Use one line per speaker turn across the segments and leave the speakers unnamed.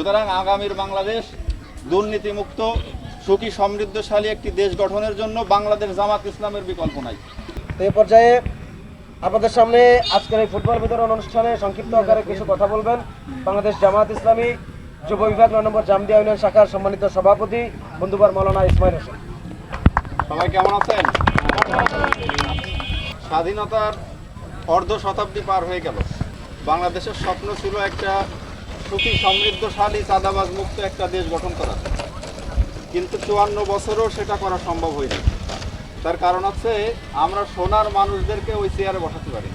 সুতরাং আগামীর বাংলাদেশ দুর্নীতিমুক্ত সুখী সমৃদ্ধশালী একটি দেশ গঠনের জন্য বাংলাদেশ জামাত ইসলামের বিকল্প নাই।
এই পর্যায়ে আপনাদের সামনে আজকের এই ফুটবল বিতরণ অনুষ্ঠানে সংক্ষিপ্ত আকারে কিছু কথা বলবেন। বাংলাদেশ জামাত ইসলামী যুব বিভাগ নয় নম্বর জামদিয়া ইউনিয়ন শাখার সম্মানিত সভাপতি বন্ধুবার মৌলানা ইসমাইল হোসেন।
সবাই কেমন আছেন? স্বাধীনতার অর্ধ শতাব্দী পার হয়ে গেল। বাংলাদেশের স্বপ্ন ছিল একটা সুখী সমৃদ্ধশালী চাঁদাবাজ মুক্ত একটা দেশ গঠন করা। কিন্তু চুয়ান্ন বছরও সেটা করা সম্ভব হয়নি। তার কারণ হচ্ছে, আমরা সোনার মানুষদেরকে ওই চেয়ারে বসাতে পারি।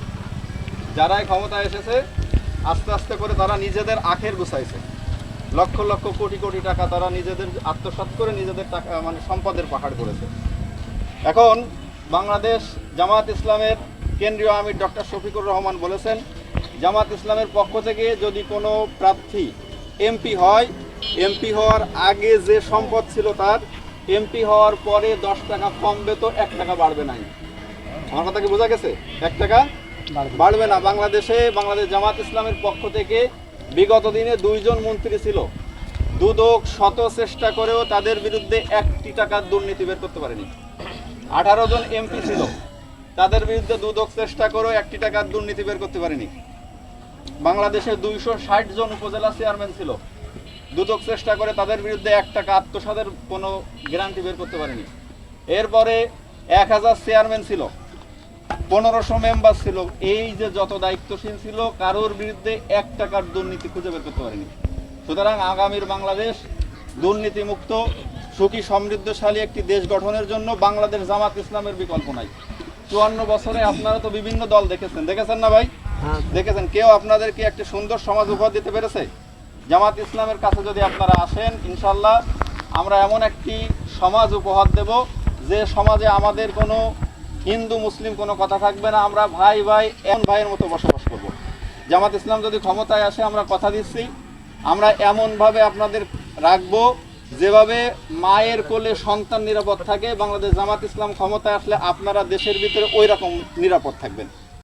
যারাই ক্ষমতায় এসেছে, আস্তে আস্তে করে তারা নিজেদের আখের গুছাইছে। লক্ষ লক্ষ কোটি কোটি টাকা তারা নিজেদের আত্মসাৎ করে নিজেদের টাকা মানে সম্পদের পাহাড় করেছে। এখন বাংলাদেশ জামাত ইসলামের কেন্দ্রীয় আমির ডক্টর শফিকুর রহমান বলেছেন জামাত ইসলামের পক্ষ থেকে যদি কোনো প্রার্থী এমপি হয় এমপি হওয়ার আগে যে সম্পদ ছিল তার এমপি হওয়ার পরে দশ টাকা কমবে তো এক টাকা বাড়বে নাই। আমার কথা কি বোঝা গেছে? এক টাকা বাড়বে। না। বাংলাদেশে বাংলাদেশ জামাত ইসলামের পক্ষ থেকে বিগত দিনে দুইজন মন্ত্রী ছিল। দুদক শত চেষ্টা করেও তাদের বিরুদ্ধে একটি টাকার দুর্নীতি বের করতে পারেনি। আঠারো জন এমপি ছিল। তাদের বিরুদ্ধে দুদক চেষ্টা করেও একটি টাকার দুর্নীতি বের করতে পারেনি। বাংলাদেশে দুইশো ষাট জন উপজেলা চেয়ারম্যান ছিল। দুদক চেষ্টা করে তাদের বিরুদ্ধে এক টাকা আত্মসাদের কোনো গ্যারান্টি বের করতে পারেনি। এরপরে এক হাজার চেয়ারম্যান ছিল, পনেরোশো মেম্বার ছিল। এই যে যত দায়িত্বশীল ছিল, কারোর বিরুদ্ধে এক টাকার দুর্নীতি খুঁজে বের করতে পারেনি। সুতরাং আগামীর বাংলাদেশ দুর্নীতিমুক্ত, সুখী, সমৃদ্ধশালী একটি দেশ গঠনের জন্য বাংলাদেশ জামাত ইসলামের বিকল্প নাই। চুয়ান্ন বছরে আপনারা তো বিভিন্ন দল দেখেছেন। দেখেছেন না ভাই? দেখেছেন, কেউ আপনাদেরকে একটি সুন্দর সমাজ উপহার দিতে পেরেছে? জামাত ইসলামের কাছে যদি আপনারা আসেন ইনশাল্লাহ আমরা এমন একটি সমাজ উপহার দেব যে সমাজে আমাদের কোনো হিন্দু, মুসলিম কোনো কথা থাকবে না। আমরা ভাই ভাই, এমন ভাইয়ের মতো বসবাস করব। জামাত ইসলাম যদি ক্ষমতায় আসে, আমরা কথা দিচ্ছি। আমরা এমনভাবে আপনাদের রাখব যেভাবে মায়ের কোলে সন্তান নিরাপদ থাকে। বাংলাদেশ জামাত ইসলাম ক্ষমতায় আসলে আপনারা দেশের ভিতরে ওই রকম নিরাপদ থাকবেন।